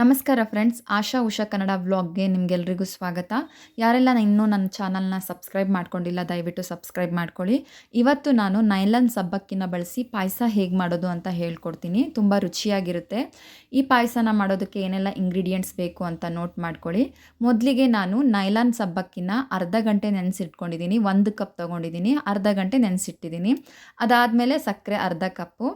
ನಮಸ್ಕಾರ ಫ್ರೆಂಡ್ಸ್, ಆಶಾ ಉಷಾ ಕನ್ನಡ ವ್ಲಾಗ್ಗೆ ನಿಮಗೆಲ್ರಿಗೂ ಸ್ವಾಗತ. ಯಾರೆಲ್ಲ ಇನ್ನೂ ನನ್ನ ಚಾನಲ್ನ ಸಬ್ಸ್ಕ್ರೈಬ್ ಮಾಡ್ಕೊಂಡಿಲ್ಲ, ದಯವಿಟ್ಟು ಸಬ್ಸ್ಕ್ರೈಬ್ ಮಾಡ್ಕೊಳ್ಳಿ. ಇವತ್ತು ನಾನು ನೈಲನ್ ಸಬ್ಬಕ್ಕಿನ ಬಳಸಿ ಪಾಯಸ ಹೇಗೆ ಮಾಡೋದು ಅಂತ ಹೇಳ್ಕೊಡ್ತೀನಿ. ತುಂಬ ರುಚಿಯಾಗಿರುತ್ತೆ. ಈ ಪಾಯಸನ ಮಾಡೋದಕ್ಕೆ ಏನೆಲ್ಲ ಇಂಗ್ರೀಡಿಯೆಂಟ್ಸ್ ಬೇಕು ಅಂತ ನೋಟ್ ಮಾಡ್ಕೊಳ್ಳಿ. ಮೊದಲಿಗೆ ನಾನು ನೈಲಾನ್ ಸಬ್ಬಕ್ಕಿನ ಅರ್ಧ ಗಂಟೆ ನೆನೆಸಿಟ್ಕೊಂಡಿದ್ದೀನಿ. ಒಂದು ಕಪ್ ತೊಗೊಂಡಿದ್ದೀನಿ. ಅರ್ಧ ಗಂಟೆ ನೆನೆಸಿಟ್ಟಿದ್ದೀನಿ. ಅದಾದಮೇಲೆ ಸಕ್ಕರೆ ಅರ್ಧ ಕಪ್ಪು.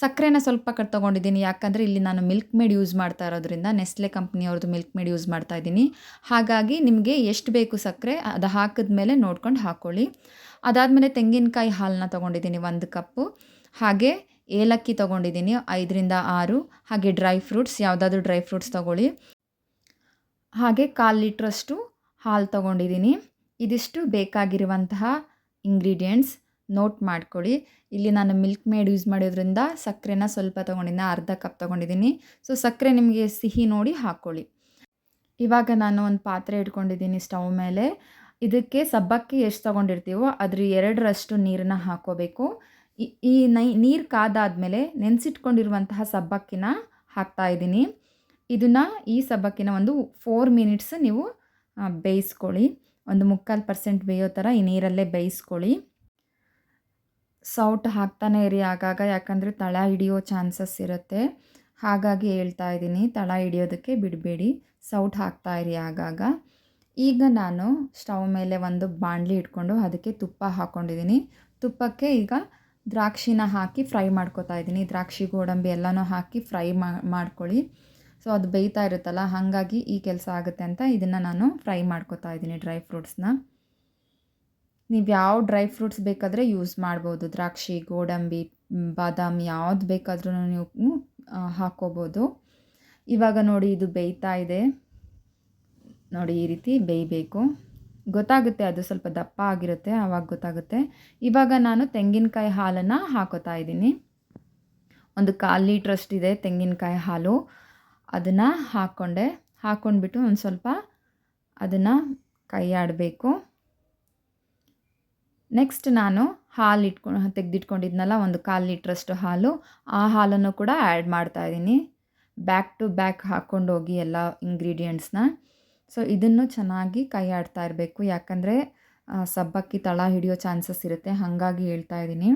ಸಕ್ಕರೆನ ಸ್ವಲ್ಪ ಕಟ್ ತೊಗೊಂಡಿದ್ದೀನಿ. ಯಾಕಂದರೆ ಇಲ್ಲಿ ನಾನು ಮಿಲ್ಕ್ ಮೇಡ್ ಯೂಸ್ ಮಾಡ್ತಾ ಇರೋದ್ರಿಂದ ನೆಸ್ಲೆ ಕಂಪ್ನಿಯವ್ರದ್ದು ಮಿಲ್ಕ್ ಮೇಡ್ ಯೂಸ್ ಮಾಡ್ತಾ ಇದ್ದೀನಿ. ಹಾಗಾಗಿ ನಿಮಗೆ ಎಷ್ಟು ಬೇಕು ಸಕ್ಕರೆ, ಅದು ಹಾಕಿದ್ಮೇಲೆ ನೋಡ್ಕೊಂಡು ಹಾಕ್ಕೊಳ್ಳಿ ಅದಾದಮೇಲೆ ತೆಂಗಿನಕಾಯಿ ಹಾಲನ್ನ ತೊಗೊಂಡಿದ್ದೀನಿ ಒಂದು ಕಪ್ಪು. ಹಾಗೆ ಏಲಕ್ಕಿ ತೊಗೊಂಡಿದ್ದೀನಿ ಐದರಿಂದ ಆರು. ಹಾಗೆ ಡ್ರೈ ಫ್ರೂಟ್ಸ್, ಯಾವುದಾದ್ರೂ ಡ್ರೈ ಫ್ರೂಟ್ಸ್ ತೊಗೊಳ್ಳಿ. ಹಾಗೆ ಕಾಲು ಲೀಟ್ರಷ್ಟು ಹಾಲು ತೊಗೊಂಡಿದ್ದೀನಿ. ಇದಿಷ್ಟು ಬೇಕಾಗಿರುವಂತಹ ಇಂಗ್ರೀಡಿಯೆಂಟ್ಸ್. ನೋಟ್ ಮಾಡ್ಕೊಳ್ಳಿ. ಇಲ್ಲಿ ನಾನು ಮಿಲ್ಕ್ ಮೇಡ್ ಯೂಸ್ ಮಾಡೋದ್ರಿಂದ ಸಕ್ಕರೆನ ಸ್ವಲ್ಪ ತೊಗೊಂಡಿದ್ದೀನಿ ಅರ್ಧ ಕಪ್ ತೊಗೊಂಡಿದ್ದೀನಿ. ಸೊ ಸಕ್ಕರೆ ನಿಮಗೆ ಸಿಹಿ ನೋಡಿ ಹಾಕ್ಕೊಳ್ಳಿ ಇವಾಗ ನಾನು ಒಂದು ಪಾತ್ರೆ ಇಟ್ಕೊಂಡಿದ್ದೀನಿ ಸ್ಟವ್ ಮೇಲೆ. ಇದಕ್ಕೆ ಸಬ್ಬಕ್ಕಿ ಎಷ್ಟು ತೊಗೊಂಡಿರ್ತೀವೋ ಅದ್ರ ಎರಡರಷ್ಟು ನೀರನ್ನ ಹಾಕ್ಕೋಬೇಕು ಈ- ಈ ನೈ, ನೀರು ಕಾದಾದಮೇಲೆ ನೆನೆಸಿಟ್ಕೊಂಡಿರುವಂತಹ ಸಬ್ಬಕ್ಕಿನ ಹಾಕ್ತಾ ಇದ್ದೀನಿ. ಇದನ್ನು ಈ ಸಬ್ಬಕ್ಕಿನ ಒಂದು ಫೋರ್ ಮಿನಿಟ್ಸ್ ನೀವು ಬೇಯಿಸ್ಕೊಳ್ಳಿ. ಒಂದು ಮುಕ್ಕಾಲು ಪರ್ಸೆಂಟ್ ಬೇಯೋ ಥರ ಈ ನೀರಲ್ಲೇ ಬೇಯಿಸ್ಕೊಳ್ಳಿ. ಸೌಟ್ ಹಾಕ್ತಾನೆ ಇರಿ ಆಗಾಗ, ಯಾಕಂದರೆ ತಳ ಹಿಡಿಯೋ ಚಾನ್ಸಸ್ ಇರುತ್ತೆ. ಹಾಗಾಗಿ ಹೇಳ್ತಾ ಇದ್ದೀನಿ, ತಳ ಹಿಡಿಯೋದಕ್ಕೆ ಬಿಡಬೇಡಿ, ಸೌಟ್ ಹಾಕ್ತಾ ಇರಿ ಆಗಾಗ. ಈಗ ನಾನು ಸ್ಟವ್ ಮೇಲೆ ಒಂದು ಬಾಣಲಿ ಇಟ್ಕೊಂಡು ಅದಕ್ಕೆ ತುಪ್ಪ ಹಾಕ್ಕೊಂಡಿದ್ದೀನಿ ತುಪ್ಪಕ್ಕೆ ಈಗ ದ್ರಾಕ್ಷಿನ ಹಾಕಿ ಫ್ರೈ ಮಾಡ್ಕೊತಾ ಇದ್ದೀನಿ. ದ್ರಾಕ್ಷಿ, ಗೋಡಂಬಿ ಎಲ್ಲನೂ ಹಾಕಿ ಫ್ರೈ ಮಾಡ್ಕೊಳ್ಳಿ. ಸೊ, ಅದು ಬೇಯ್ತಾ ಇರುತ್ತಲ್ಲ, ಹಾಗಾಗಿ ಈ ಕೆಲಸ ಆಗುತ್ತೆ ಅಂತ ಇದನ್ನು ನಾನು ಫ್ರೈ ಮಾಡ್ಕೊತಾ ಇದ್ದೀನಿ ಡ್ರೈ ಫ್ರೂಟ್ಸ್ನ. ನೀವು ಯಾವ ಡ್ರೈ ಫ್ರೂಟ್ಸ್ ಬೇಕಾದರೆ ಯೂಸ್ ಮಾಡ್ಬೋದು. ದ್ರಾಕ್ಷಿ, ಗೋಡಂಬಿ ಬಾದಾಮಿ ಯಾವ್ದು ಬೇಕಾದ್ರೂ ನೀವು ಹಾಕ್ಕೋಬೋದು ಇವಾಗ ನೋಡಿ ಇದು ಬೇಯ್ತಾ ಇದೆ. ನೋಡಿ ಈ ರೀತಿ ಬೇಯಬೇಕು. ಗೊತ್ತಾಗುತ್ತೆ ಅದು ಸ್ವಲ್ಪ ದಪ್ಪ ಆಗಿರುತ್ತೆ ಆವಾಗ ಗೊತ್ತಾಗುತ್ತೆ. ಇವಾಗ ನಾನು ತೆಂಗಿನಕಾಯಿ ಹಾಲನ್ನು ಹಾಕೋತಾ ಇದ್ದೀನಿ. ಒಂದು ಕಾಲು ಲೀಟ್ರಷ್ಟಿದೆ ತೆಂಗಿನಕಾಯಿ ಹಾಲು. ಅದನ್ನು ಹಾಕ್ಕೊಂಡೆ ಹಾಕ್ಕೊಂಡ್ಬಿಟ್ಟು ಒಂದು ಸ್ವಲ್ಪ ಅದನ್ನು ಕೈಯಾಡಬೇಕು. ನೆಕ್ಸ್ಟ್ ನಾನು ಹಾಲು ಇಟ್ಕೊಂಡು ತೆಗೆದಿಟ್ಕೊಂಡಿದ್ನಲ್ಲ, ಒಂದು ಕಾಲು ಲೀಟ್ರಷ್ಟು ಹಾಲು. ಆ ಹಾಲನ್ನು ಕೂಡ ಆ್ಯಡ್ ಮಾಡ್ತಾ ಇದ್ದೀನಿ. ಬ್ಯಾಕ್ ಟು ಬ್ಯಾಕ್ ಹಾಕ್ಕೊಂಡು ಹೋಗಿ ಎಲ್ಲ ಇಂಗ್ರೀಡಿಯೆಂಟ್ಸ್ನ ಸೊ ಇದನ್ನು ಚೆನ್ನಾಗಿ ಕೈ ಆಡ್ತಾ ಇರಬೇಕು. ಯಾಕಂದರೆ ಸಬ್ಬಕ್ಕಿ ತಳ ಹಿಡಿಯೋ ಚಾನ್ಸಸ್ ಇರುತ್ತೆ. ಹಾಗಾಗಿ ಹೇಳ್ತಾ ಇದ್ದೀನಿ.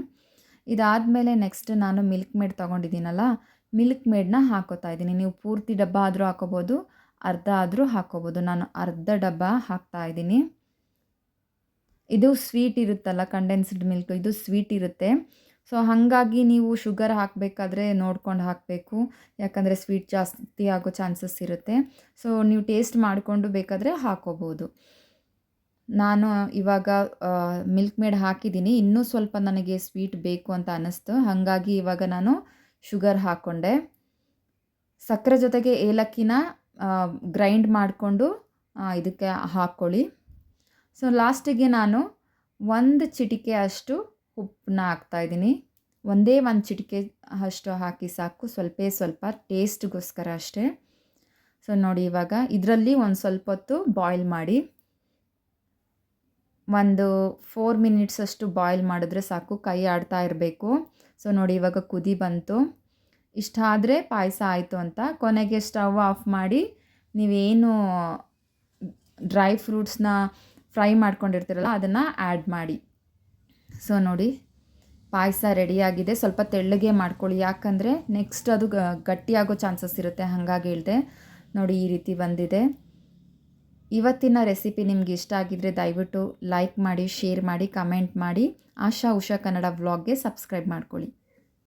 ಇದಾದಮೇಲೆ ನೆಕ್ಸ್ಟ್ ನಾನು ಮಿಲ್ಕ್ ಮೇಡ್ ತೊಗೊಂಡಿದ್ದೀನಲ್ಲ ಮಿಲ್ಕ್ ಮೇಡನ್ನ ಹಾಕೋತಾ ಇದ್ದೀನಿ. ನೀವು ಪೂರ್ತಿ ಡಬ್ಬ ಆದರೂ ಹಾಕೋಬೋದು, ಅರ್ಧ ಆದರೂ ಹಾಕೋಬೋದು. ನಾನು ಅರ್ಧ ಡಬ್ಬ ಹಾಕ್ತಾ ಇದ್ದೀನಿ. ಇದು ಸ್ವೀಟ್ ಇರುತ್ತಲ್ಲ ಕಂಡೆನ್ಸ್ಡ್ ಮಿಲ್ಕ್ ಇದು ಸ್ವೀಟ್ ಇರುತ್ತೆ. ಸೊ ಹಾಗಾಗಿ ನೀವು ಶುಗರ್ ಹಾಕಬೇಕಾದ್ರೆ ನೋಡ್ಕೊಂಡು ಹಾಕಬೇಕು. ಯಾಕಂದರೆ ಸ್ವೀಟ್ ಜಾಸ್ತಿ ಆಗೋ ಚಾನ್ಸಸ್ ಇರುತ್ತೆ. ಸೊ ನೀವು ಟೇಸ್ಟ್ ಮಾಡಿಕೊಂಡು ಬೇಕಾದರೆ ಹಾಕೋಬೋದು. ನಾನು ಇವಾಗ ಮಿಲ್ಕ್ ಮೇಡ್ ಹಾಕಿದ್ದೀನಿ. ಇನ್ನೂ ಸ್ವಲ್ಪ ನನಗೆ ಸ್ವೀಟ್ ಬೇಕು ಅಂತ ಅನ್ನಿಸ್ತು ಹಾಗಾಗಿ ಇವಾಗ ನಾನು ಶುಗರ್ ಹಾಕ್ಕೊಂಡೆ ಸಕ್ಕರೆ ಜೊತೆಗೆ ಏಲಕ್ಕಿನ ಗ್ರೈಂಡ್ ಮಾಡಿಕೊಂಡು ಇದಕ್ಕೆ ಹಾಕ್ಕೊಳ್ಳಿ ಸೊ ಲಾಸ್ಟಿಗೆ ನಾನು ಒಂದು ಚಿಟಿಕೆ ಅಷ್ಟು ಉಪ್ಪನ್ನ ಹಾಕ್ತಾಯಿದ್ದೀನಿ ಒಂದೇ ಒಂದು ಚಿಟಿಕೆ ಅಷ್ಟು ಹಾಕಿ ಸಾಕು. ಸ್ವಲ್ಪೇ ಸ್ವಲ್ಪ, ಟೇಸ್ಟ್ಗೋಸ್ಕರ ಅಷ್ಟೇ. ಸೊ ನೋಡಿ ಇವಾಗ ಇದರಲ್ಲಿ ಒಂದು ಸ್ವಲ್ಪ ಹೊತ್ತು ಬಾಯ್ಲ್ ಮಾಡಿ, ಒಂದು ಫೋರ್ ಮಿನಿಟ್ಸ್ ಅಷ್ಟು ಬಾಯ್ಲ್ ಮಾಡಿದ್ರೆ ಸಾಕು. ಕೈ ಆಡ್ತಾ ಇರಬೇಕು. ಸೊ ನೋಡಿ ಇವಾಗ ಕುದಿ ಬಂತು. ಇಷ್ಟಾದರೆ ಪಾಯಸ ಆಯಿತು ಅಂತ. ಕೊನೆಗೆ ಸ್ಟವ್ ಆಫ್ ಮಾಡಿ ನೀವೇನು ಡ್ರೈ ಫ್ರೂಟ್ಸ್ನ ಫ್ರೈ ಮಾಡ್ಕೊಂಡಿರ್ತೀರಲ್ಲ ಅದನ್ನು ಆ್ಯಡ್ ಮಾಡಿ. ಸೊ ನೋಡಿ, ಪಾಯಸ ರೆಡಿಯಾಗಿದೆ ಸ್ವಲ್ಪ ತೆಳ್ಳಗೆ ಮಾಡ್ಕೊಳ್ಳಿ. ಯಾಕಂದರೆ ನೆಕ್ಸ್ಟ್ ಅದು ಗಟ್ಟಿಯಾಗೋ ಚಾನ್ಸಸ್ ಇರುತ್ತೆ. ಹಾಗಾಗಿ ಹೇಳಿದೆ, ನೋಡಿ, ಈ ರೀತಿ ಬಂದಿದೆ. ಇವತ್ತಿನ ರೆಸಿಪಿ ನಿಮ್ಗೆ ಇಷ್ಟ ಆಗಿದ್ದರೆ ದಯವಿಟ್ಟು ಲೈಕ್ ಮಾಡಿ ಶೇರ್ ಮಾಡಿ ಕಮೆಂಟ್ ಮಾಡಿ. ಆಶಾ, ಉಷಾ ಕನ್ನಡ ವ್ಲಾಗ್ಗೆ ಸಬ್ಸ್ಕ್ರೈಬ್ ಮಾಡ್ಕೊಳ್ಳಿ.